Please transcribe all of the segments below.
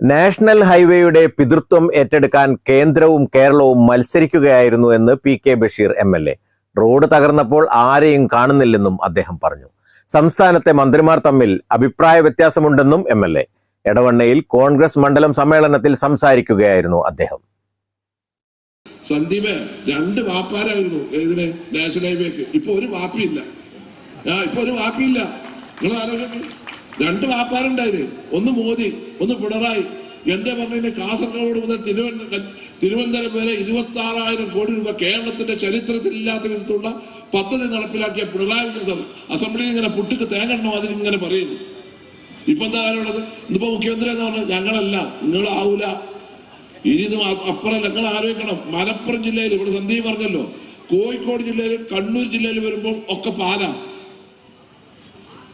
National ഹൈവേയുടെ പിതൃത്വം ഏറ്റെടുക്കാൻ കേന്ദ്രവും കേരളവും മത്സരിക്കുകയായിരുന്നു എന്ന് P K Basheer M L A. Road തകർന്നപ്പോൾ ആരെയും കാണുന്നില്ലെന്നും അദ്ദേഹം പറഞ്ഞു. സംസ്ഥാനത്തെ മന്ത്രിമാർ തമ്മിൽ അഭിപ്രായ വ്യത്യാസമുണ്ടെന്നും എം എൽ എ. എടവണ്ണയിൽ കോൺഗ്രസ് മണ്ഡലം സമ്മേളനത്തിൽ സംസാരിക്കുകയായിരുന്നു അദ്ദേഹം. സന്ദീപ് രണ്ട് വാപ്പാരായിരുന്നു ഇതിന് നാഷണൽ ഹൈവേക്ക്. ഇപ്പൊ ഒരു വാപ്പിയില്ല. ഇപ്പൊ ഒരു വാപ്പിയില്ല. നിങ്ങൾ ആലോചിക്കും രണ്ട് വാപ്പാരുണ്ടായിരുന്നു ഒന്ന് മോദി ഒന്ന് പിണറായി. എന്റെ പറഞ്ഞ കാസർഗോഡ് മുതൽ തിരുവനന്തപുരം തിരുവനന്തപുരം വരെ ഇരുപത്തി ആറായിരം കോടി രൂപ കേരളത്തിന്റെ ചരിത്രത്തിൽ ഇല്ലാത്ത വിധത്തിലുള്ള പദ്ധതി നടപ്പിലാക്കിയ പിണറായി അസംബ്ലിയിൽ ഇങ്ങനെ പുട്ടിക്ക് തേങ്ങണ്ണോ അതിനിങ്ങനെ പറയുന്നു. ഇപ്പൊ എന്താ കാര്യമുള്ളത് ഇന്നിപ്പോ മുഖ്യമന്ത്രി എന്ന് പറഞ്ഞു ഞങ്ങളല്ല നിങ്ങളാവൂല ഇനി അപ്പുറം ഞങ്ങൾ ആലോചിക്കണം മലപ്പുറം ജില്ലയിൽ ഇവിടെ സന്ദീപ് പറഞ്ഞല്ലോ കോഴിക്കോട് ജില്ലയിൽ കണ്ണൂർ ജില്ലയിൽ വരുമ്പോൾ ഒക്കെ പാലാ.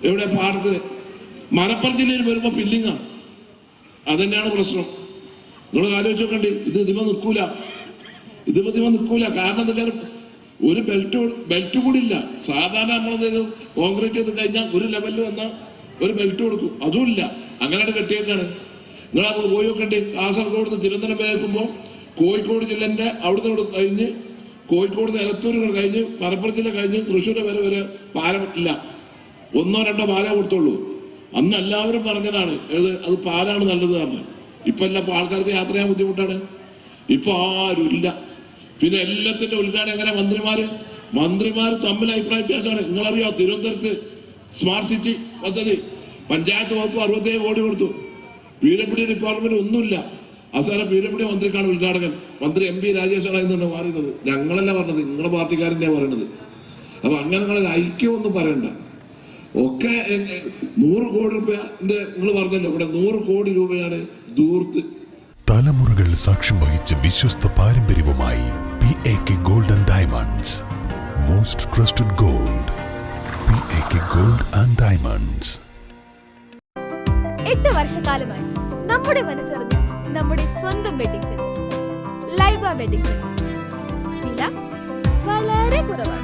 എവിടെ പാടത്തിന്? മലപ്പുറം ജില്ലയിൽ വരുമ്പോൾ ഫില്ലിങ്ങാ അതന്നെയാണ് പ്രശ്നം? നിങ്ങൾ ആലോചിച്ച് നോക്കണ്ടി. ഇത് ഇതിമ നിൽക്കൂല. ഇതിമ ഇതിമ നിൽക്കൂല. കാരണം എന്താ വെച്ചാൽ ഒരു ബെൽറ്റ് ബെൽറ്റ് കൂടി ഇല്ല. സാധാരണ നമ്മൾ കോൺക്രീറ്റ് ചെയ്ത്? കഴിഞ്ഞാൽ ഒരു ലെവലിൽ വന്നാൽ ഒരു ബെൽറ്റ് കൊടുക്കും. അതും ഇല്ല. അങ്ങനെയാണ് കെട്ടിയേക്കാണ്. നിങ്ങൾ അപ്പോൾ പോയി നോക്കണ്ടി. കാസർഗോഡ് നിന്ന് തിരുവനന്തപുരം വരെ എത്തുമ്പോൾ കോഴിക്കോട് ജില്ലന്റെ അവിടുന്ന് കഴിഞ്ഞ് കോഴിക്കോട് നിന്ന് എലത്തൂർ കഴിഞ്ഞ് മലപ്പുറം ജില്ല കഴിഞ്ഞ് തൃശ്ശൂർ വരെ വരെ പാലം ഇല്ല. ഒന്നോ രണ്ടോ പാലേ കൊടുത്തുള്ളൂ. അന്ന് എല്ലാവരും പറഞ്ഞതാണ് അത് പാലാണ് നല്ലത് തന്നെ ഇപ്പൊ എല്ലാം ആൾക്കാർക്ക് യാത്ര ചെയ്യാൻ ബുദ്ധിമുട്ടാണ്. ഇപ്പൊ ആരും ഇല്ല പിന്നെ എല്ലാത്തിന്റെ ഉദ്ഘാടനം എങ്ങനെ മന്ത്രിമാര്? മന്ത്രിമാർ തമ്മിൽ അഭിപ്രായ വ്യത്യാസമാണ്. നിങ്ങളറിയോ തിരുവനന്തപുരത്ത് സ്മാർട്ട് സിറ്റി പദ്ധതി പഞ്ചായത്ത് വകുപ്പ് അറുപത്തേഴ് കോടി കൊടുത്തു. പി ഡബ്ല്യു ഡിപ്പാർട്ട്മെന്റ് ഒന്നുമില്ല. അവസാനം പി ഡബ്ല്യു മന്ത്രിക്കാണ് ഉദ്ഘാടകൻ. മന്ത്രി എം പി രാജേഷാണ് ഇന്നുണ്ട് മാറുന്നത് ഞങ്ങളല്ല പറഞ്ഞത്. നിങ്ങളുടെ പാർട്ടിക്കാരന്റെ പറയുന്നത്. അപ്പൊ അങ്ങനെ നിങ്ങളൊരു ഐക്യമൊന്നും പറയണ്ട. ഒക്കെ നൂറ് കോടി രൂപന്റെ നിങ്ങൾ പറഞ്ഞല്ലോ ഇവിടെ നൂറ് കോടി രൂപയാണ് ദൂർത്ത് തലമുറകൾ സാക്ഷ്യം വഹിച്ച വിശ്വസ്ത പാരമ്പര്യവുമായി P A K golden diamonds most trusted gold P A K gold and diamonds എട്ട് വർഷക്കാലമായി നമ്മുടെ മനസ്സറിഞ്ഞ നമ്മുടെ സ്വന്തം wedding centre Laiba wedding centre വില വളരെ കുറവാണ്.